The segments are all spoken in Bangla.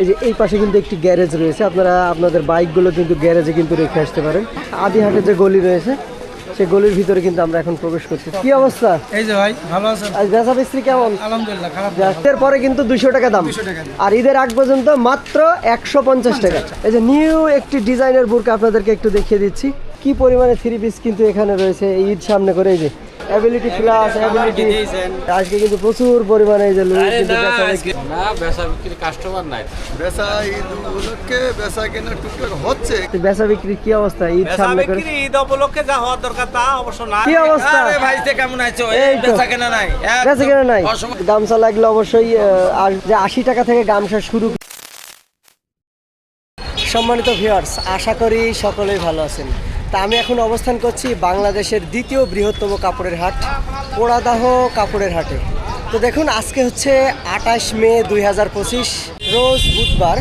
এই যে এই পাশে কিন্তু একটি গ্যারেজ রয়েছে। আপনারা আপনাদের বাইকগুলো কিন্তু গ্যারেজে কিন্তু রেখে আসতে পারেন। আদিহাটে যে গলি রয়েছে সেই গলির ভিতরে কিন্তু আমরা এখন প্রবেশ করছি। কি অবস্থা? এই যে ভাই ভালো আছেন? আজ বেচা বিক্রি কেমন? আলহামদুলিল্লাহ খারাপ ঈদের পরে কিন্তু দুশো টাকা দাম। 200 টাকা দাম। আর ঈদের আগ পর্যন্ত মাত্র একশো পঞ্চাশ টাকা। এই যে নিউ একটি ডিজাইনের বুরকা আপনাদেরকে একটু দেখিয়ে দিচ্ছি। কি পরিমাণে থ্রি পিস কিন্তু এখানে রয়েছে? ঈদ সামনে করে এই যে অ্যাবিলিটি প্লাস অ্যাবিলিটি আজকে কিন্তু প্রচুর পরিমাণে এই যে লুঙ্গি কিন্তু বেচা বিক্রি- না বেচা বিক্রি কাস্টমার নাই। বেচা ঈদ উপলক্ষে বেচা কেনা টুকটাক হচ্ছে। বেচা বিক্রি কি অবস্থা? ঈদ সামনে করে বিক্রি ঈদ উপলক্ষে যা হওয়ার দরকার তা অবশ্য না কি অবস্থা? আরে ভাই তে কেমন আছো? এই। বেচা কেনা নাই। বেচা কেনা নাই। গামছা লাগলে অবশ্যই আর যে আশি টাকা থেকে গামছা শুরু সম্মানিত ভিউয়ার্স আশা করি সকলেই ভালো আছেন। তা আমি এখন অবস্থান করছি বাংলাদেশের দ্বিতীয় বৃহত্তম কাপড়ের হাট, পোড়াদাহ কাপড়ের হাটে। তো দেখুন, আজকে হচ্ছে আঠাশ মে দুই হাজার পঁচিশ, রোজ বুধবার।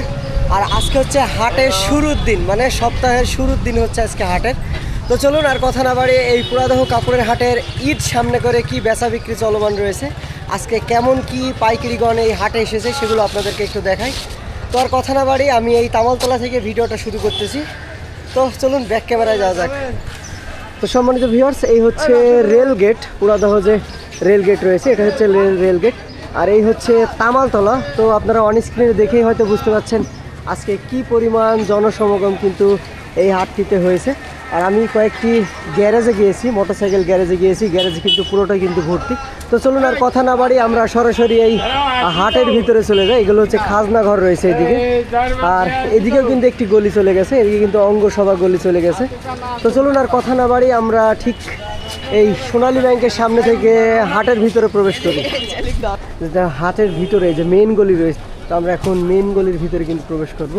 আর আজকে হচ্ছে হাটের শুরুর দিন মানে সপ্তাহের শুরুর দিন হচ্ছে আজকে হাটের। তো চলুন আর কথা না বাড়িয়ে এই পুরাদহ কাপড়ের হাটের ঈদ সামনে করে কি বেচা বিক্রি চলমান রয়েছে, আজকে কেমন কি পাইকারিগণ এই হাটে এসেছে সেগুলো আপনাদেরকে একটু দেখাই। তো আর কথা না বাড়িয়ে আমি এই তামালতলা থেকে ভিডিওটা শুরু করতেছি। তো চলুন ব্যাক ক্যামেরায় যাওয়া যাক। তো সম্মানিত ভিউয়ার্স এই হচ্ছে রেল গেট পুরাদহ যে রেল গেট রয়েছে, এটা হচ্ছে রেল রেল গেট আর এই হচ্ছে তামালতলা। তো আপনারা অন স্ক্রিনে দেখেই হয়তো বুঝতে পারছেন আজকে কি পরিমাণ জনসমাগম কিন্তু এই হাটটিতে হয়েছে। আর আমি কয়েকটি গ্যারেজে গিয়েছি, মোটরসাইকেল গ্যারেজে গিয়েছি, গ্যারেজে কিন্তু পুরোটাই কিন্তু ভর্তি। তো চলুন আর কথা না বাড়ি আমরা সরাসরি এই হাটের ভিতরে চলে যাই, এগুলো হচ্ছে খাজনা ঘর রয়েছে এদিকে। আর এদিকেও কিন্তু একটি গলি চলে গেছে, এদিকে কিন্তু অঙ্গসভা গলি চলে গেছে। তো চলুন আর কথা না বাড়ি আমরা ঠিক এই সোনালী ব্যাংকের সামনে থেকে হাটের ভিতরে প্রবেশ করি। হাটের ভিতরে যে মেন গলি রয়েছে, তো আমরা এখন মেন গলির ভিতরে কিন্তু প্রবেশ করব।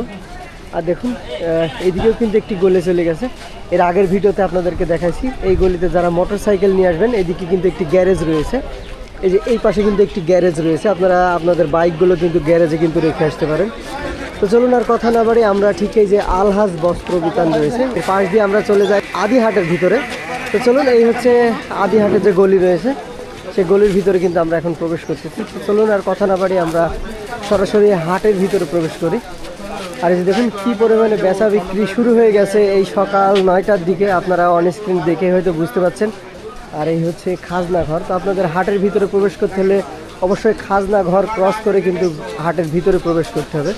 আর দেখুন আহ, এইদিকেও কিন্তু একটি গলি চলে গেছে। এর আগের ভিডিওতে আপনাদেরকে দেখাইছি এই গলিতে যারা মোটর সাইকেল নিয়ে আসবেন এদিকে কিন্তু একটি গ্যারেজ রয়েছে। এই যে এই পাশে কিন্তু একটি গ্যারেজ রয়েছে আপনারা আপনাদের বাইকগুলো কিন্তু গ্যারেজে কিন্তু রেখে আসতে পারেন। তো চলুন আর কথা না বাড়ি আমরা ঠিক এই যে আলহাজ বস্ত্র বিতান রয়েছে পাশ দিয়ে আমরা চলে যাই আদিহাটের ভিতরে। তো চলুন এই হচ্ছে আদিহাটের যে গলি রয়েছে সেই গলির ভিতরে কিন্তু আমরা এখন প্রবেশ করতেছি। তো চলুন আর কথা না বাড়ি আমরা সরাসরি হাটের ভিতরে প্রবেশ করি। আর এই যে দেখুন কি পরিমাণে বেচা বিক্রি শুরু হয়ে গেছে এই সকাল নয়টার দিকে। আপনারা অন স্ক্রিন দেখে হয়তো বুঝতে পারছেন। আর এই হচ্ছে খাজনা ঘর। তো আপনাদের হাটের ভিতরে প্রবেশ করতে হলে অবশ্যই খাজনা ঘর ক্রস করে কিন্তু হাটের ভিতরে প্রবেশ করতে হবে।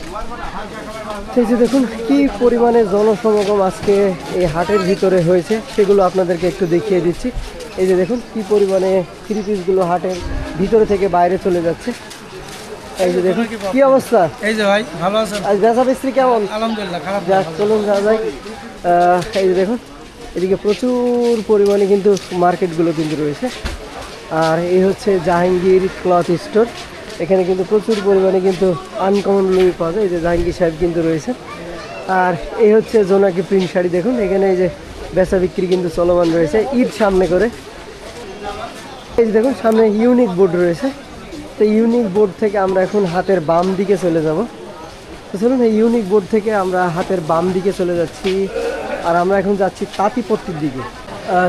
এই যে দেখুন কি পরিমাণে জনসমাগম আজকে এই হাটের ভিতরে হয়েছে, সেগুলো আপনাদেরকে একটু দেখিয়ে দিচ্ছি। এই যে দেখুন কি পরিমাণে থ্রি পিসগুলো হাটের ভিতরে থেকে বাইরে চলে যাচ্ছে। এই যে দেখুন কি অবস্থা? এই যে ভাই ভালো আছেন? আজ বেচা বিক্রি কেমন? আলহামদুলিল্লাহ খারাপ যা চলুন যাক। এই যে দেখুন এদিকে প্রচুর পরিমাণে কিন্তু মার্কেটগুলো কিন্তু রয়েছে। আর এই হচ্ছে জাহাঙ্গীর ক্লথ স্টোর। এখানে কিন্তু প্রচুর পরিমাণে কিন্তু আনকমন লুই পাওয়া যায়। এই যে জাহাঙ্গীর সাহেব কিন্তু রয়েছে। আর এই হচ্ছে জোনাকি প্রিন্ট শাড়ি দেখুন এখানে এই যে বেচা বিক্রি কিন্তু চলমান রয়েছে ঈদ সামনে করে। এই যে দেখুন সামনে ইউনিক বোর্ড রয়েছে। তো ইউনিক বোর্ড থেকে আমরা এখন হাতের বাম দিকে চলে যাব। তো চলুন এই ইউনিক বোর্ড থেকে আমরা হাতের বাম দিকে চলে যাচ্ছি আর আমরা এখন যাচ্ছি তাঁতিপট্টির দিকে।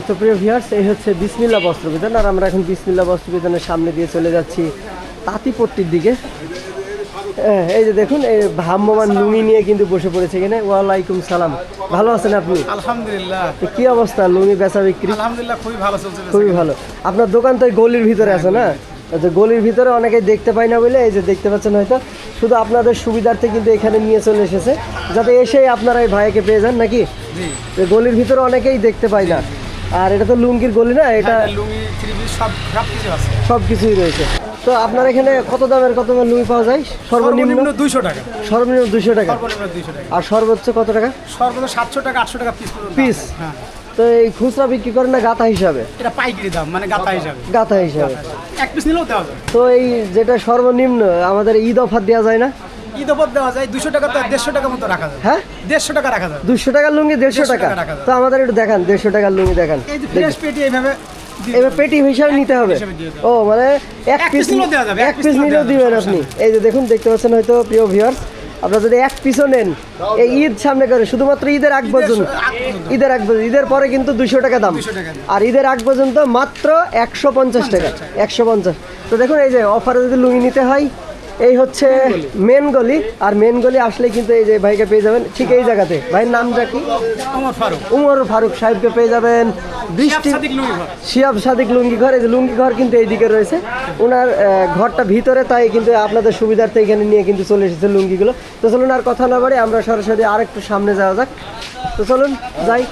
তো প্রিয় ভিউয়ার্স এই হচ্ছে বিসমিল্লা বস্ত্র বিধান আর আমরা এখন বিসমিল্লা বস্ত্র বিধানের সামনে দিয়ে চলে যাচ্ছি তাঁতিপট্টির দিকে। হ্যাঁ, এই যে দেখুন এই ভ্রাম্যমান লুঙ্গি নিয়ে কিন্তু বসে পড়েছে এখানে। ওয়ালাইকুম সালাম। ভালো আছেন আপনি? আলহামদুলিল্লাহ। কি অবস্থা? লুঙ্গি বেচা বিক্রি? আলহামদুলিল্লাহ খুবই ভালো চলছে খুবই ভালো। আপনার দোকান তো এই গলির ভিতরে আছে না? তো গলির ভিতরে অনেকেই দেখতে পায় না বলে এই যে দেখতে পাচ্ছেন হয়তো। শুধু আপনাদের সুবিধার্থে কিন্তু এখানে নিয়ে চলে এসেছে। যাতে এসেই আপনারা এই ভাইকে পেয়ে যান নাকি? গলির ভিতরে অনেকেই দেখতে পায় না। আর এটা তো লুঙ্গির গলি না এটা পিস সব কিছুই রয়েছে। তো আপনার এখানে কত দামের কত দামের লুঙ্গি পাওয়া যায়? সর্বনিম্ন? দুইশো টাকা। সর্বনিম্ন দুইশো টাকা। আর সর্বোচ্চ কত টাকা? সর্বোচ্চ সাতশো টাকা আটশো টাকা পিস পিস হ্যাঁ। তো এই খুচরা বিক্রি করেন না গাতা হিসাবে? এটা পাইকারি দাম মানে হিসাবে। হিসাবে। এক পিস নিলেও দেওয়া যায়। তো এই যেটা সর্বনিম্ন আমাদের ঈদ অফার দেওয়া যায় না? ঈদ ওপর দেওয়া যায় দুশো টাকা তো দেড়শো টাকা মতো রাখা যায়। হ্যাঁ? দেড়শো টাকা রাখা যায়। দুশো টাকার লুঙ্গি দেড়শো টাকা। তো আমাদের একটু দেখান দেড়শো টাকার লুঙ্গি দেখান। এই যে ফ্রেশ পেটি এইভাবে এবার পেটি হিসাবে নিতে হবে। ও মানে এক পিস এক পিস নিলেও দিবেন আপনি। এই যে দেখুন দেখতে পাচ্ছেন হয়তো প্রিয় ভিউয়ার্স আপনারা যদি এক পিসও নেন এই ঈদ সামনে করে শুধুমাত্র ঈদের আগ পর্যন্ত। ঈদের আগ পর্যন্ত ঈদের পরে কিন্তু দুশো টাকা দাম। আর ঈদের আগ পর্যন্ত মাত্র একশো পঞ্চাশ টাকা একশো পঞ্চাশ। তো দেখুন এই যে অফারে যদি লুঙি নিতে হয় এই হচ্ছে মেন গলি আর মেন গলি আসলে কিন্তু এই যে ভাইকে পেয়ে যাবেন ঠিক এই জায়গাতে। ভাইয়ের নামটা কি? উমর ফারুক। সাহেবকে পেয়ে যাবেন। বৃষ্টি। শিয়াব সাদিক লুঙ্গি ঘর এই যে লুঙ্গি ঘর কিন্তু এইদিকে রয়েছে। ওনার আহ, ঘরটা ভিতরে তাই কিন্তু আপনাদের সুবিধার্থে এখানে নিয়ে কিন্তু চলে এসেছে লুঙ্গিগুলো। তো চলুন আর কথা না বাড়ি আমরা সরাসরি আর একটু সামনে যাওয়া যাক। তো চলুন যাই।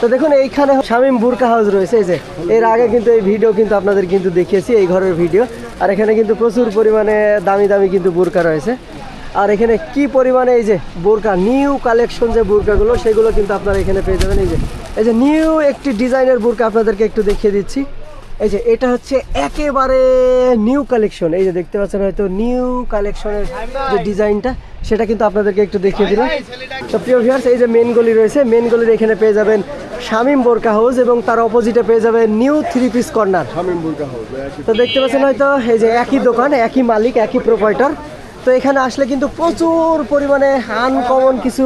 তো দেখুন, এইখানে শামিম বুরকা হাউস রয়েছে, এই যে। এর আগে কিন্তু এই ভিডিও কিন্তু আপনাদের কিন্তু দেখিয়েছি, এই ঘরের ভিডিও। আর এখানে কিন্তু প্রচুর পরিমাণে দামি দামি কিন্তু বুরকা রয়েছে। আর এখানে কি পরিমাণে এই যে বোরকা, নিউ কালেকশন যে বোরকাগুলো, সেগুলো কিন্তু আপনারা এখানে পেয়ে যাবেন। এই যে এই যে নিউ একটি ডিজাইনের বোরকা আপনাদেরকে একটু দেখিয়ে দিচ্ছি। এই যে, এটা হচ্ছে একেবারে নিউ কালেকশন। এই যে, দেখতে পাচ্ছেন হয়তো নিউ কালেকশনের যে ডিজাইনটা, সেটা কিন্তু আপনাদেরকে একটু দেখিয়ে দিলাম। তো প্রিয় ভিউয়ার্স এই যে মেন গলি রয়েছে মেন গলির এখানে পেয়ে যাবেন শামিম বোরকা হাউস এবং তার অপোজিটে পেয়ে যাবে নিউ থ্রি পিস কর্নার। তো দেখতে পাচ্ছেন হয়তো এই যে একই দোকান একই মালিক একই প্রোপাইটার তো এখানে আসলে কিন্তু প্রচুর পরিমাণে আনকমন কিছু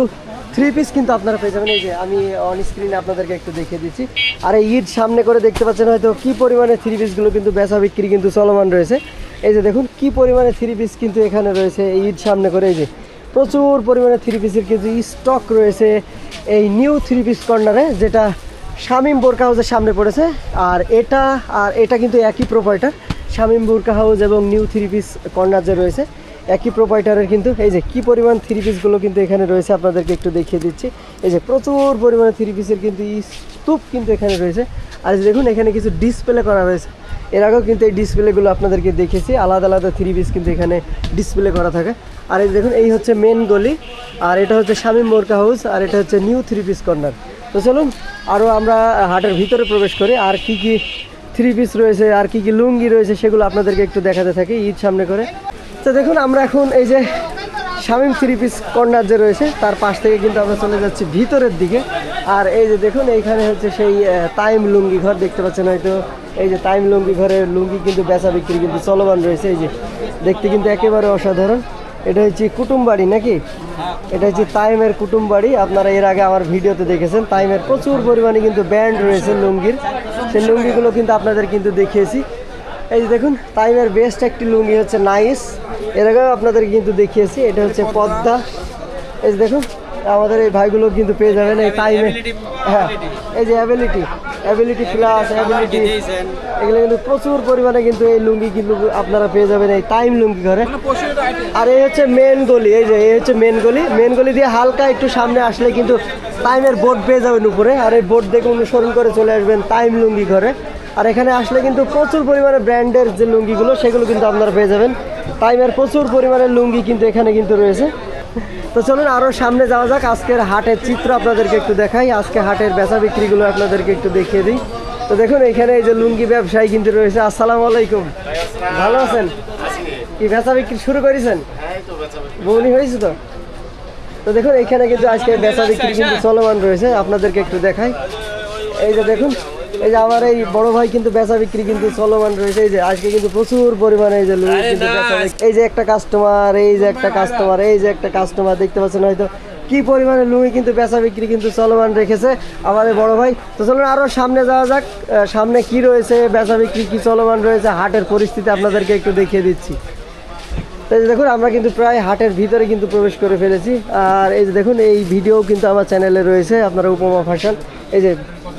থ্রি পিস কিন্তু আপনারা পেয়ে যাবেন। এই যে আমি অন স্ক্রিনে আপনাদেরকে একটু দেখিয়ে দিচ্ছি। আর এই ঈদ সামনে করে দেখতে পাচ্ছেন হয়তো কি পরিমাণে থ্রি পিসগুলো কিন্তু বেচা বিক্রি কিন্তু চলমান রয়েছে। এই যে দেখুন কি পরিমাণে থ্রি পিস কিন্তু এখানে রয়েছে ঈদ সামনে করে। এই যে প্রচুর পরিমাণে থ্রি পিসের কিন্তু স্টক রয়েছে এই নিউ থ্রি পিস কর্নারে যেটা শামিম বোরকা হাউসের সামনে পড়েছে। আর এটা আর এটা কিন্তু একই প্রোপাইটার শামিম বোরকা হাউস এবং নিউ থ্রি পিস কর্নার যে রয়েছে, একই প্রোপাইটারের কিন্তু, এই যে কি পরিমাণ থ্রি পিসগুলো কিন্তু এখানে রয়েছে আপনাদেরকে একটু দেখিয়ে দিচ্ছি। এই যে প্রচুর পরিমাণে থ্রি পিসের কিন্তু স্তূপ কিন্তু এখানে রয়েছে। আর দেখুন, এখানে কিছু ডিসপ্লে করা রয়েছে। এর আগেও কিন্তু এই ডিসপ্লেগুলো আপনাদেরকে দেখেছি, আলাদা আলাদা থ্রি পিস কিন্তু এখানে ডিসপ্লে করা থাকে। আর এই দেখুন, এই হচ্ছে মেন গলি, আর এটা হচ্ছে শামিম মোরকা হাউস, আর এটা হচ্ছে নিউ থ্রি পিস কর্নার তো চলুন আরও আমরা হাটের ভিতরে প্রবেশ করি, আর কি কি থ্রি পিস রয়েছে, আর কি কি লুঙ্গি রয়েছে, সেগুলো আপনাদেরকে একটু দেখাতে থাকি, ঈদ সামনে করে। তো দেখুন, আমরা এখন এই যে শামিম থ্রি পিস কর্নার যে রয়েছে, তার পাশ থেকে কিন্তু আমরা চলে যাচ্ছি ভিতরের দিকে। আর এই যে দেখুন, এইখানে হচ্ছে সেই তাইম লুঙ্গি ঘর দেখতে পাচ্ছেন হয়তো। এই যে তাইম লুঙ্গি ঘরের লুঙ্গি কিন্তু বেচা বিক্রি কিন্তু চলমান রয়েছে, এই যে। দেখতে কিন্তু একেবারে অসাধারণ। এটা হচ্ছে কুটুম বাড়ি নাকি? এটা হচ্ছে তাইমের কুটুম বাড়ি আপনারা এর আগে আমার ভিডিওতে দেখেছেন, তাইমের প্রচুর পরিমাণে কিন্তু ব্যান্ড রয়েছে লুঙ্গির। সেই লুঙ্গিগুলো কিন্তু আপনাদের কিন্তু দেখিয়েছি। এই যে দেখুন, তাইমের বেস্ট একটি লুঙ্গি হচ্ছে নাইস। এর আগেও আপনাদের কিন্তু দেখিয়েছি, এটা হচ্ছে পদ্মা। এই যে দেখুন, আমাদের এই ভাইগুলো কিন্তু পেয়ে যাবেন এই টাইমে হ্যাঁ এই যে অ্যাবিলিটি। অ্যাবিলিটি প্লাস অ্যাবিলিটি এগুলো কিন্তু প্রচুর পরিমাণে কিন্তু এই লুঙ্গি কিন্তু আপনারা পেয়ে যাবেন এই টাইম লুঙ্গি ঘরে। আর এই হচ্ছে মেন গলি এই যে এই হচ্ছে মেন গলি। মেন গলি দিয়ে হালকা একটু সামনে আসলে কিন্তু টাইমের বোর্ড পেয়ে যাবেন উপরে। আর এই বোর্ড দেখে অনুসরণ করে চলে আসবেন টাইম লুঙ্গি ঘরে। আর এখানে আসলে কিন্তু প্রচুর পরিমাণে ব্র্যান্ডের যে লুঙ্গিগুলো সেগুলো কিন্তু আপনারা পেয়ে যাবেন। টাইমের প্রচুর পরিমাণে লুঙ্গি কিন্তু এখানে কিন্তু রয়েছে। তো চলুন আরও সামনে যাওয়া যাক। আজকের হাটের চিত্র আপনাদেরকে একটু দেখাই। আজকে হাটের বেচা বিক্রিগুলো আপনাদেরকে একটু দেখিয়ে দিই। তো দেখুন, এখানে এই যে লুঙ্গি ব্যবসায়ী কিন্তু রয়েছে। আসসালামু আলাইকুম। ভালো আছেন? কি বেচা বিক্রি শুরু করেছেন? বৌনি হয়েছে তো? তো দেখুন, এখানে কিন্তু আজকে বেচা বিক্রি কিন্তু চলমান রয়েছে। আপনাদেরকে একটু দেখাই। এই যে দেখুন এই যে আমার এই বড় ভাই কিন্তু বেচা বিক্রি কিন্তু চলমান রয়েছে। এই যে আজকে কিন্তু প্রচুর পরিমাণে এই যে লুঙ্গি কিন্তু এই যে একটা কাস্টমার এই যে একটা কাস্টমার এই যে একটা কাস্টমার দেখতে পাচ্ছেন হয়তো কি পরিমাণে লুঙ্গি কিন্তু বেচা বিক্রি কিন্তু চলমান রেখেছে আমার এই বড় ভাই। তো চলুন আরও সামনে যাওয়া যাক সামনে কি রয়েছে বেচা বিক্রি কি চলমান রয়েছে হাটের পরিস্থিতি আপনাদেরকে একটু দেখিয়ে দিচ্ছি। তো এই যে দেখুন আমরা কিন্তু প্রায় হাটের ভিতরে কিন্তু প্রবেশ করে ফেলেছি। আর এই যে দেখুন এই ভিডিও কিন্তু আমার চ্যানেলে রয়েছে আপনারা উপমা ফ্যাশন এই যে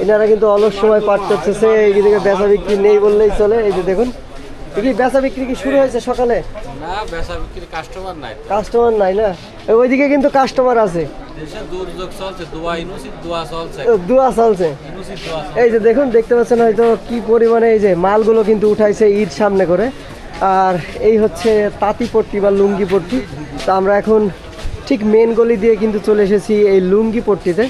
এনারা কিন্তু অলস সময় পাঠ করতেছে এইদিকে বেচা বিক্রি নেই বললেই চলে। এই যে দেখুন কি বেচা বিক্রি কি শুরু হয়েছে সকালে? না বেচা বিক্রি কাস্টমার নাই। কাস্টমার নাই না? ওইদিকে কিন্তু কাস্টমার আছে। দোয়া চলছে। এই যে দেখুন দেখতে পাচ্ছেন হয়তো কি পরিমাণে এই যে মালগুলো কিন্তু উঠাইছে ঈদ সামনে করে। আর এই হচ্ছে তাঁতি পট্টি বা লুঙ্গি পট্টি। তো আমরা এখন ঠিক মেন গলি দিয়ে কিন্তু চলে এসেছি এই লুঙ্গি পট্টিতে।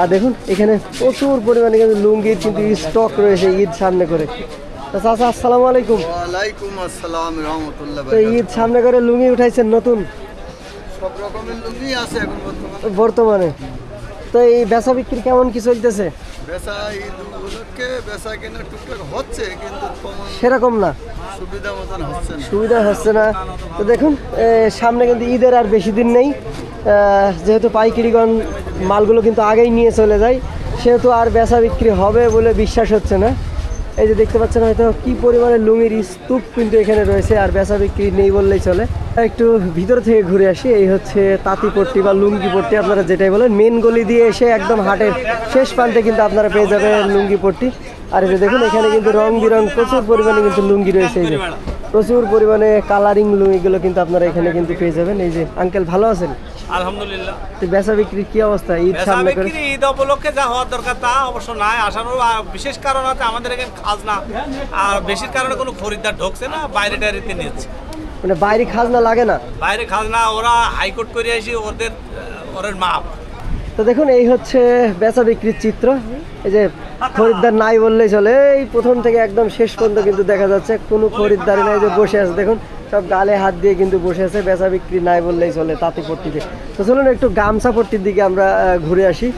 আর দেখুন এখানে প্রচুর পরিমাণে কিন্তু লুঙ্গির কিন্তু স্টক রয়েছে ঈদ সামনে করে। চাচা আসসালামু আলাইকুম। ওয়ালাইকুম আসসালাম রহমতুল্লাহ তো ঈদ সামনে করে লুঙ্গি উঠাইছেন নতুন? সব রকমের লুঙ্গি আছে এখন বর্তমানে। বর্তমানে। তো এই বেচা বিক্রি কেমন কি চলতেছে? বেচা ঈদ উপলক্ষে বেচা কেনা টুকটাক হচ্ছে কিন্তু সেরকম না। সুবিধা মতন হচ্ছে না। সুবিধা হচ্ছে না। তো দেখুন সামনে কিন্তু ঈদের আর বেশি দিন নেই। যেহেতু পাইকারিগণ মালগুলো কিন্তু আগেই নিয়ে চলে যায়, সেহেতু আর বেচা বিক্রি হবে বলে বিশ্বাস হচ্ছে না। এই যে দেখতে পাচ্ছেন হয়তো কি পরিমাণে লুঙ্গির স্তূপ কিন্তু এখানে রয়েছে আর বেচা বিক্রি নেই বললেই চলে। একটু ভিতর থেকে ঘুরে আসি, এই হচ্ছে তাঁতি পট্টি বা লুঙ্গি পট্টি, আপনারা যেটাই বলেন মেন গলি দিয়ে এসে একদম হাটের শেষ প্রান্তে কিন্তু আপনারা পেয়ে যাবেন লুঙ্গি পট্টি। আর এই যে দেখুন, এখানে কিন্তু রং বিরং প্রচুর পরিমাণে কিন্তু লুঙ্গি রয়েছে এই যে। প্রচুর পরিমাণে কালারিং লুঙ্গিগুলো কিন্তু আপনারা এখানে কিন্তু পেয়ে যাবেন। এই যে আঙ্কেল ভালো আছেন? আলহামদুলিল্লাহ। তো বেচা বিক্রির কি অবস্থা? ঈদ সামনে বিক্রি ঈদ যা হওয়ার দরকার তা অবশ্য নাই। আসানোর বিশেষ কারণ আছে আমাদের এখানে খাজনা। আর বেশির কারণে কোনো খরিদ্দার ঢুকছে না বাইরে টাইরেতে নিচ্ছে। মানে বাইরে খাজনা লাগে না? বাইরে খাজনা ওরা হাইকোর্ট করে আসি ওদের ওদের মাপ। তো দেখুন এই হচ্ছে বেচা বিক্রির চিত্র। এই যে খরিদ্দার নাই বললেই চলে। এই প্রথম থেকে একদম শেষ পর্যন্ত কিন্তু দেখা যাচ্ছে কোনো খরিদ্দারি নাই যে বসে আছে। দেখুন সব গালে হাত দিয়ে কিন্তু বসে আছে বেচা বিক্রি নাই বললেই চলে তাঁতি পট্টিতে। তো চলুন একটু গামছা পট্টির দিকে আমরা ঘুরে আসি।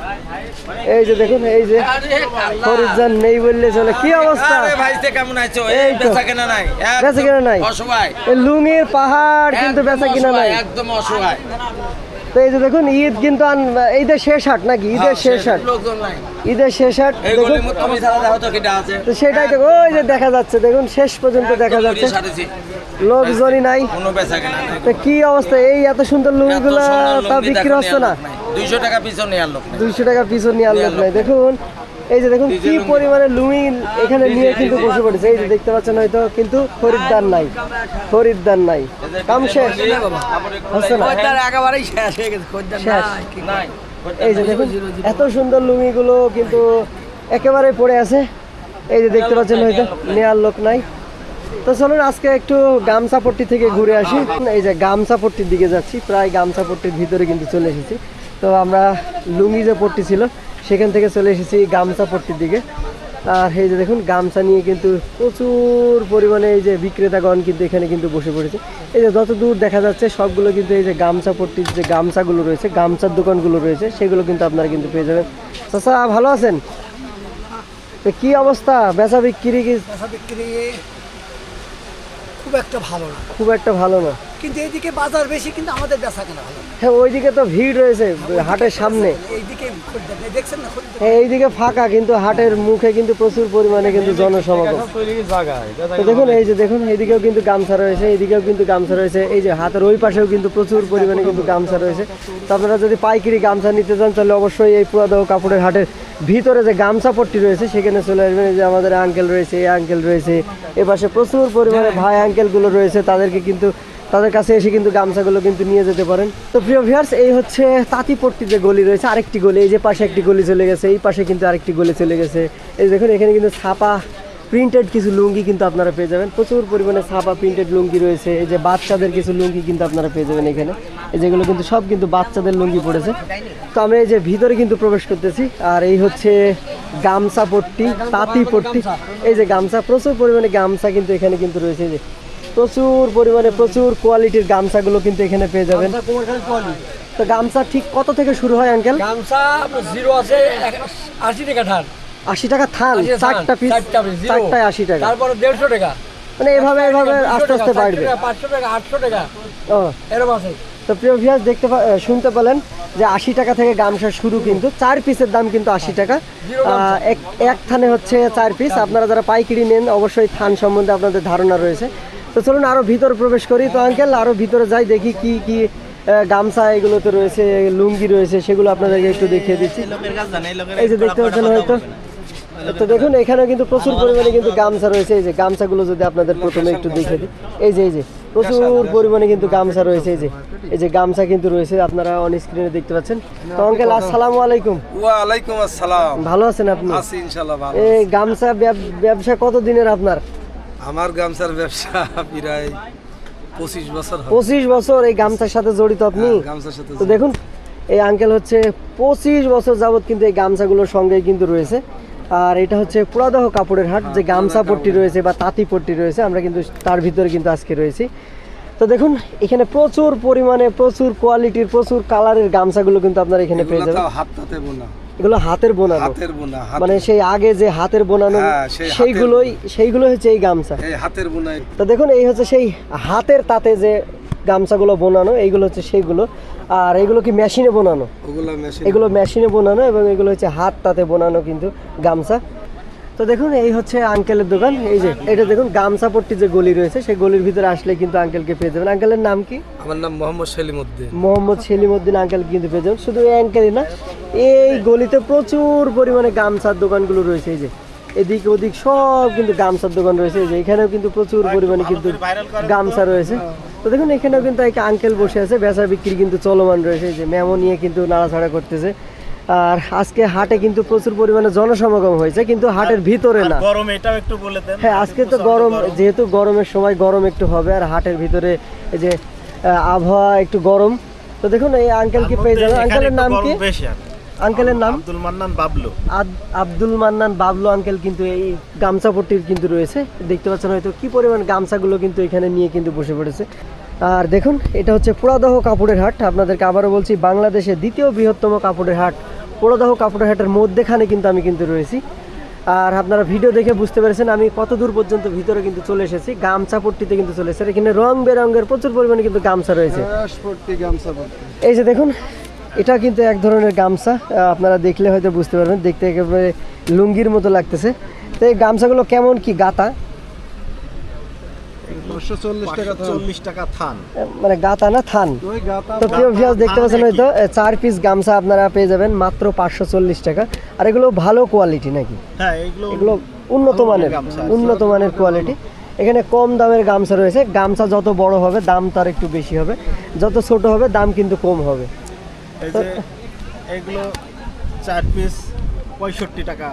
এই যে দেখুন এই যে খরিদ্দার নেই বললে চলে। কি অবস্থা? কেমন আছো? এই এই বেচা কেনা নাই। বেচা কেনা নাই? অসহায়। এই পাহাড় কিন্তু বেচা কিনা নাই। একদম অসহায়। তো এই যে দেখুন ঈদ কিন্তু ঈদের শেষ হাট নাকি? ঈদের শেষ হাট। ঈদের শেষ হাট দেখুন। তো সেটাই দেখো ওই যে দেখা যাচ্ছে দেখুন শেষ পর্যন্ত দেখা যাচ্ছে। লোকজনই নাই। কেনা নাই। তো কি অবস্থা? এই এত সুন্দর লুঙ্গিগুলো তা বিক্রি হচ্ছে না। দুইশো টাকা পিছন নেওয়ার লোক দুইশো টাকা পিছন নিয়ে আনলোক নাই। দেখুন এই যে দেখুন কি পরিমাণে লুঙ্গি এখানে নিয়ে কিন্তু বসে পড়েছে এই যে দেখতে পাচ্ছেন হয়তো কিন্তু খরিদ্দার নাই খরিদ্দার নাই কাম শেষ হচ্ছে না একেবারেই শেষ হয়ে গেছে খদ্দের শেষ। নাই এই যে দেখুন এত সুন্দর লুঙ্গিগুলো কিন্তু একেবারে পড়ে আছে এই যে দেখতে পাচ্ছেন হয়তো নেয়ার লোক নাই তো চলুন আজকে একটু গামছাপট্টি থেকে ঘুরে আসি এই যে গামছাপট্টির দিকে যাচ্ছি প্রায় গামছাপট্টির ভিতরে কিন্তু চলে এসেছি তো আমরা লুঙ্গি যে পট্টি ছিল সেখান থেকে চলে এসেছি গামছাপট্টির দিকে। আর এই যে দেখুন গামছা নিয়ে কিন্তু প্রচুর পরিমাণে এই যে বিক্রেতাগণ কিন্তু এখানে কিন্তু বসে পড়েছে। এই যে যত দূর দেখা যাচ্ছে সবগুলো কিন্তু এই যে গামছা পট্টির যে গামছাগুলো রয়েছে গামছার দোকানগুলো রয়েছে সেগুলো কিন্তু আপনারা কিন্তু পেয়ে যাবেন। চাচা ভালো আছেন? তো কি অবস্থা? বেচা বিক্রি কি খুব একটা ভালো না। খুব একটা ভালো না। কিন্তু এইদিকে বাজার বেশি কিন্তু আমাদের বেচা কেনা ভালো। হ্যাঁ ওইদিকে তো ভিড় রয়েছে হাটের সামনে। এইদিকে দেখছেন না হ্যাঁ এইদিকে ফাঁকা কিন্তু হাটের মুখে কিন্তু প্রচুর পরিমাণে কিন্তু জনসমাগম। তো দেখুন এই যে দেখুন এইদিকেও কিন্তু গামছা রয়েছে এইদিকেও কিন্তু গামছা রয়েছে এই যে হাতের ওই পাশেও কিন্তু প্রচুর পরিমাণে কিন্তু গামছা রয়েছে। তো আপনারা যদি পাইকারি গামছা নিতে চান তাহলে অবশ্যই এই পুরাদহ কাপড়ের হাটের ভিতরে যে গামছা পট্টি রয়েছে সেখানে চলে আসবেন। যে আমাদের আঙ্কেল রয়েছে এই আঙ্কেল রয়েছে এ পাশে প্রচুর পরিমাণে ভাই আঙ্কেলগুলো রয়েছে তাদেরকে কিন্তু তাদের কাছে এসে কিন্তু গামছাগুলো কিন্তু নিয়ে যেতে পারেন। তো প্রিয় ভিউয়ার্স এই হচ্ছে তাঁতিপট্টি যে গলি রয়েছে, আরেকটি গলি। এই যে পাশে একটি গলি চলে গেছে, এই পাশে কিন্তু আরেকটি গলি চলে গেছে। এই দেখুন, এখানে কিন্তু ছাপা প্রিন্টেড কিছু লুঙ্গি কিন্তু আপনারা পেয়ে যাবেন। প্রচুর পরিমাণে ছাপা প্রিন্টেড লুঙ্গি রয়েছে। এই যে বাচ্চাদের কিছু লুঙ্গি কিন্তু আপনারা পেয়ে যাবেন এখানে। এই যেগুলো কিন্তু সব কিন্তু বাচ্চাদের লুঙ্গি পড়েছে। তো আমরা এই যে ভিতরে কিন্তু প্রবেশ করতেছি, আর এই হচ্ছে গামছা পট্টি, তাঁতি পট্টি। এই যে গামছা, প্রচুর পরিমাণে গামছা কিন্তু এখানে কিন্তু রয়েছে। যে প্রচুর পরিমাণে প্রচুর কোয়ালিটির গামছাগুলো কিন্তু এখানে পেয়ে যাবেন। তো গামছা ঠিক কত থেকে শুরু হয় আঙ্কেল গামছা জিরো আছে আশি টাকা ধান আশি টাকা থান চারটা পিস চারটা চারটায় আশি টাকা। তারপরে দেড়শো টাকা। মানে এভাবে এভাবে আস্তে আস্তে বাড়বে। পাঁচশো টাকা আটশো টাকা। ও। এরকম আছে। তো প্রিয় ভিউয়ার্স দেখতে শুনতে পেলেন যে আশি টাকা থেকে গামছা শুরু কিন্তু চার পিসের দাম কিন্তু আশি টাকা। এক এক থানে হচ্ছে চার পিস আপনারা যারা পাইকারি নেন অবশ্যই থান সম্বন্ধে আপনাদের ধারণা রয়েছে। তো চলুন আরও ভিতরে প্রবেশ করি। তো আঙ্কেল আরও ভিতরে যাই দেখি কি কি গামছা এগুলোতে রয়েছে লুঙ্গি রয়েছে সেগুলো আপনাদেরকে একটু দেখিয়ে দিচ্ছি। এই যে দেখতে পাচ্ছেন হয়তো। তো দেখুন এখানে কিন্তু প্রচুর পরিমাণে কিন্তু গামছা রয়েছে। এই যে গামছাগুলো যদি আপনাদের প্রথমে একটু দেখে দিই। এই যে এই যে প্রচুর পরিমাণে কিন্তু গামছা রয়েছে। এই যে এই যে গামছা কিন্তু রয়েছে আপনারা অন স্ক্রিনে দেখতে পাচ্ছেন। তো আঙ্কেল আসসালামু আলাইকুম। ওয়ালাইকুম আসসালাম। ভালো আছেন আপনি? আছি ইনশাল্লাহ ভালো এই গামছা ব্যব- ব্যবসা কত দিনের আপনার? আমার গামছার ব্যবসা প্রায় পঁচিশ বছর পঁচিশ বছর এই গামছার সাথে জড়িত আপনি? হ্যাঁ, গামছার সাথে তো দেখুন এই আঙ্কেল হচ্ছে পঁচিশ বছর যাবত কিন্তু এই গামছাগুলোর সঙ্গেই কিন্তু রয়েছে। আর এটা হচ্ছে পুরাদহ কাপড়ের হাট যে গামছা পট্টি রয়েছে বা তাঁতি পট্টি রয়েছে আমরা কিন্তু তার ভিতরে কিন্তু আজকে রয়েছি। তো দেখুন এখানে প্রচুর পরিমাণে প্রচুর কোয়ালিটির প্রচুর কালারের গামছাগুলো কিন্তু আপনারা এখানে পেয়ে যাবেন। হাত হাতে বোনা। এগুলো হাতের বোনানো। হাতের বোনা মানে সেই আগে যে হাতের বোনানো হ্যাঁ, সেইগুলোই সেইগুলো হচ্ছে এই গামছা। হাতের বোনাই তো দেখুন এই হচ্ছে সেই হাতের তাতে যে গামছাগুলো বোনানো এইগুলো হচ্ছে সেইগুলো। আর এগুলো কি মেশিনে বোনানো? এগুলো মেশিনে বোনানো এবং এগুলো হচ্ছে হাত তাতে বোনানো কিন্তু গামছা। তো দেখুন এই হচ্ছে আঙ্কেলের দোকান। এই যে এটা দেখুন গামসাপট্টি যে গলি রয়েছে সেই গলির ভিতরে আসলে কিন্তু আঙ্কেলকে পেয়ে যাবেন। আঙ্কেলের নাম কি? আমার নাম মোহাম্মদ সেলিম উদ্দিন মোহাম্মদ সেলিমউদ্দিন আঙ্কেল কিন্তু পেয়ে যাবেন। শুধু এই আঙ্কেলই না এই গলিতে প্রচুর পরিমাণে গামছার দোকানগুলো রয়েছে। এই যে এদিক ওদিক সব কিন্তু গামছার দোকান রয়েছে। এই যে এখানেও কিন্তু প্রচুর পরিমাণে কিন্তু গামছা রয়েছে। তো দেখুন এখানেও কিন্তু এক আঙ্কেল বসে আছে। বেচা বিক্রি কিন্তু চলমান রয়েছে। এই যে মেমো নিয়ে কিন্তু নাড়াচাড়া করতেছে। আর আজকে হাটে কিন্তু প্রচুর পরিমাণে জনসমাগম হয়েছে কিন্তু হাটের ভিতরে না। গরম এটাও একটু বলে দেন। হ্যাঁ আজকে তো গরম যেহেতু গরমের সময় গরম একটু হবে আর হাটের ভিতরে এই যে আবহাওয়া একটু গরম। তো দেখুন এই আঙ্কেল কি পেয়ে যাবেন? আঙ্কেলের নাম কি? আঙ্কেলের নাম? আব্দুল মান্নান বাবলু। আব্দুল মান্নান বাবলু আঙ্কেল কিন্তু এই গামছা পট্টির কিন্তু রয়েছে। দেখতে পাচ্ছেন হয়তো কি পরিমাণ গামছাগুলো কিন্তু এখানে নিয়ে কিন্তু বসে পড়েছে। আর দেখুন এটা হচ্ছে পোড়াদহ কাপড়ের হাট। আপনাদেরকে আবারও বলছি বাংলাদেশের দ্বিতীয় বৃহত্তম কাপড়ের হাট। পোড়াদহ কাপড়ের হাটের মধ্যেখানে কিন্তু আমি কিন্তু রয়েছি। আর আপনারা ভিডিও দেখে বুঝতে পেরেছেন আমি কত দূর পর্যন্ত ভিতরে কিন্তু চলে এসেছি। গামছা পট্টিতে কিন্তু চলে এসেছে। এখানে রং বেরঙের প্রচুর পরিমাণে কিন্তু গামছা রয়েছে। এই যে দেখুন এটা কিন্তু এক ধরনের গামছা। আপনারা দেখলে হয়তো বুঝতে পারবেন দেখতে একেবারে লুঙ্গির মতো লাগতেছে। তো এই গামছাগুলো কেমন কি গাতা পাঁচশো চল্লিশ টাকা চল্লিশ টাকা থান আহ, মানে গাতা না থান? তো প্রিয় ভিউয়ার্স দেখতে পাচ্ছেন হয়তো চার পিস গামছা আপনারা পেয়ে যাবেন মাত্র পাঁচশো চল্লিশ টাকা। আর এগুলো ভালো কোয়ালিটি নাকি? হ্যাঁ এগুলো এগুলো উন্নত মানের উন্নত মানের কোয়ালিটি এখানে কম দামের গামছা রয়েছে। গামছা যত বড় হবে দাম তার একটু বেশি হবে। যত ছোট হবে দাম কিন্তু কম হবে। এগুলো চার পিস পঁয়ষট্টি টাকা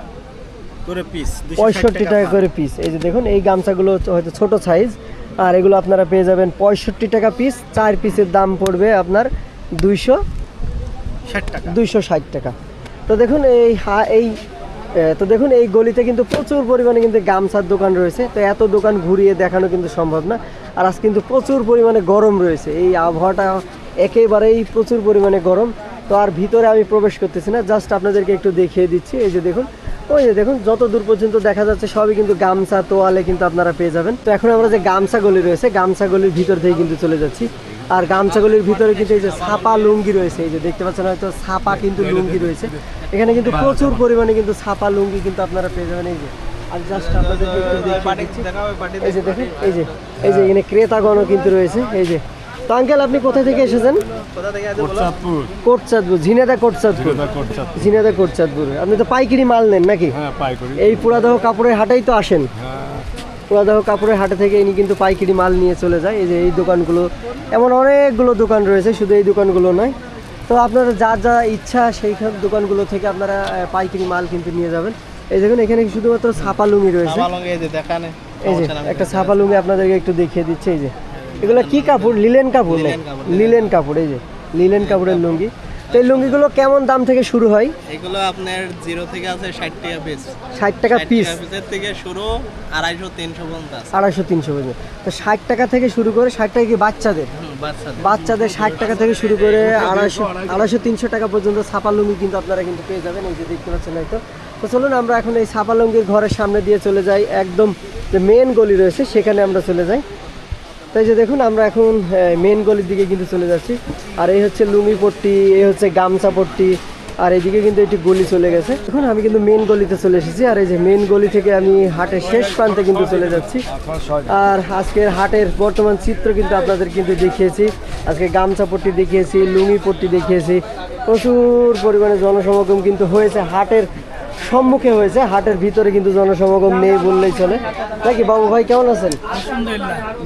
করে পিস পঁয়ষট্টি টাকা করে পিস এই যে দেখুন এই গামছাগুলো হয়তো ছোট সাইজ আর এগুলো আপনারা পেয়ে যাবেন পঁয়ষট্টি টাকা পিস চার পিসের দাম পড়বে আপনার দুইশো ষাট টাকা। দুইশো ষাট টাকা। তো দেখুন এই হা- এই তো দেখুন এই গলিতে কিন্তু প্রচুর পরিমাণে কিন্তু গামছার দোকান রয়েছে। তো এত দোকান ঘুরিয়ে দেখানো কিন্তু সম্ভব না। আর আজ কিন্তু প্রচুর পরিমাণে গরম রয়েছে। এই আবহাওয়াটা একেবারেই প্রচুর পরিমাণে গরম। তো আর ভিতরে আমি প্রবেশ করতেছি না জাস্ট আপনাদেরকে একটু দেখিয়ে দিচ্ছি। এই যে দেখুন ওই যে দেখুন, যত দূর পর্যন্ত দেখা যাচ্ছে, সবই কিন্তু গামছা, তোয়ালে কিন্তু আপনারা পেয়ে যাবেন। তো এখন আমরা যে গামছা গলি রয়েছে গামছা গলির ভিতর থেকে কিন্তু চলে যাচ্ছি। আর গামছাগুলির ভিতরে কিন্তু এই যে ছাপা লুঙ্গি রয়েছে, এই যে দেখতে পাচ্ছেন হয়তো ছাপা কিন্তু লুঙ্গি রয়েছে। এখানে কিন্তু প্রচুর পরিমাণে কিন্তু ছাপা লুঙ্গি কিন্তু আপনারা পেয়ে যাবেন, এই যে। আর জাস্ট। এই যে দেখেন, এই যে এই যে এখানে ক্রেতাগণও কিন্তু রয়েছে, এই যে। তো আঙ্কেল আপনি কোথা থেকে এসেছেন? কোটচাঁদপুর। ঝিনেদা কোটচাঁদপুর। ঝিনেদা কোটচাঁদপুর। আপনি তো পাইকারি মাল নেন নাকি? এই পুরাদহ কাপড়ের হাটেই তো আসেন। পুরাদহ কাপড়ের হাটে থেকে ইনি কিন্তু পাইকারি মাল নিয়ে চলে যায়। এই যে এই দোকানগুলো এমন অনেকগুলো দোকান রয়েছে শুধু এই দোকানগুলো নয়। তো আপনারা যা যা ইচ্ছা সেই সব দোকানগুলো থেকে আপনারা পাইকারি মাল কিন্তু নিয়ে যাবেন। এই দেখুন এখানে শুধুমাত্র ছাপা লুঙ্গি রয়েছে এই যে এই যে একটা ছাপা লুঙ্গি আপনাদেরকে একটু দেখিয়ে দিচ্ছে এই যে। এগুলো কি কাপড়? লিলেন কাপড় লিলেন কাপড় এই যে লিলেন কাপড়ের লুঙ্গি। তো এই লুঙ্গিগুলো কেমন দাম থেকে শুরু হয়? এগুলো আপনার জিরো থেকে আছে ষাট টাকা পিস ষাট টাকা পিস থেকে শুরু আড়াইশো তিনশো পর্যন্ত আড়াইশো তিনশো পর্যন্ত তো ষাট টাকা থেকে শুরু করে ষাট টাকা কি বাচ্চাদের? বাচ্চাদের। বাচ্চাদের ষাট টাকা থেকে শুরু করে আড়াইশো আড়াইশো। তিনশো টাকা পর্যন্ত ছাপা লুঙ্গি কিন্তু আপনারা কিন্তু পেয়ে যাবেন এই যে দেখতে পাচ্ছেন হয়তো। তো চলুন আমরা এখন এই ছাপা লুঙ্গির ঘরের সামনে দিয়ে চলে যাই। একদম যে মেন গলি রয়েছে সেখানে আমরা চলে যাই। তো এই যে দেখুন, আমরা এখন মেন গলির দিকে কিন্তু চলে যাচ্ছি। আর এই হচ্ছে লুঙ্গি পট্টি, এই হচ্ছে গামছা পট্টি, আর এইদিকে কিন্তু একটি গলি চলে গেছে। এখন আমি কিন্তু মেন গলিতে চলে এসেছি, আর এই যে মেন গলি থেকে আমি হাটের শেষ প্রান্তে কিন্তু চলে যাচ্ছি। আর আজকের হাটের বর্তমান চিত্র কিন্তু আপনাদের কিন্তু দেখিয়েছি। আজকে গামছা পট্টি দেখিয়েছি, লুঙ্গি পট্টি দেখিয়েছি। প্রচুর পরিমাণে জনসমাগম কিন্তু হয়েছে হাটের সম্মুখে হয়েছে হাটের ভিতরে কিন্তু জনসমাগম নেই বললেই চলে। নাকি বাবু ভাই কেমন আছেন?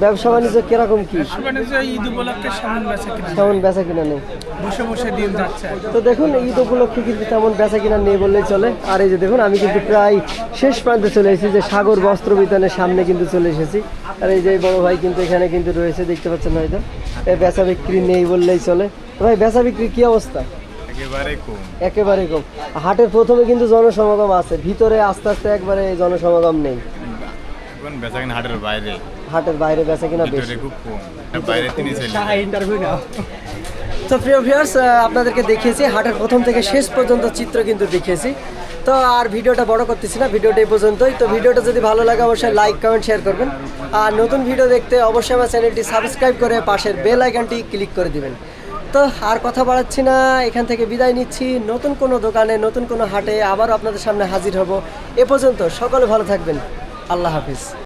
ব্যবসা বাণিজ্য কীরকম কি? তেমন বেচা কিনা নেই। বসে বসে দিন যাচ্ছে তো দেখুন ঈদ উপলক্ষে কিন্তু তেমন বেচা কিনা নেই বললেই চলে। আর এই যে দেখুন আমি কিন্তু প্রায় শেষ প্রান্তে চলে এসেছি যে সাগর বস্ত্র বিতানের সামনে কিন্তু চলে এসেছি। আর এই যে বড় ভাই কিন্তু এখানে কিন্তু রয়েছে দেখতে পাচ্ছেন হয়তো এই বেচা বিক্রি নেই বললেই চলে। ভাই বেচা বিক্রি কি অবস্থা? একেবারে কম। হাটের প্রথমে কিন্তু জনসমাগম আছে ভিতরে আস্তে আস্তে একবারে জনসমাগম নেই। এখন বেচা কিনা হাটের বাইরে। হাটের বাইরে বেচা কিনা বেশি। খুব কম। বাইরে তিনি ছেলে তো প্রিয় ভিউয়ার্স আপনাদেরকে দেখিয়েছি হাটের প্রথম থেকে শেষ পর্যন্ত চিত্র কিন্তু দেখিয়েছি। তো আর ভিডিওটা বড় করতেছি না ভিডিওটা এই পর্যন্তই। তো ভিডিওটা যদি ভালো লাগে অবশ্যই লাইক কমেন্ট শেয়ার করবেন। আর নতুন ভিডিও দেখতে অবশ্যই আমার চ্যানেলটি সাবস্ক্রাইব করে পাশের বেল আইকনটি ক্লিক করে দিবেন। তো আর কথা বাড়াচ্ছি না, এখান থেকে বিদায় নিচ্ছি। নতুন কোনো দোকানে, নতুন কোনো হাটে আবারও আপনাদের সামনে হাজির হব। এ পর্যন্ত সকলে ভালো থাকবেন। আল্লাহ হাফিজ।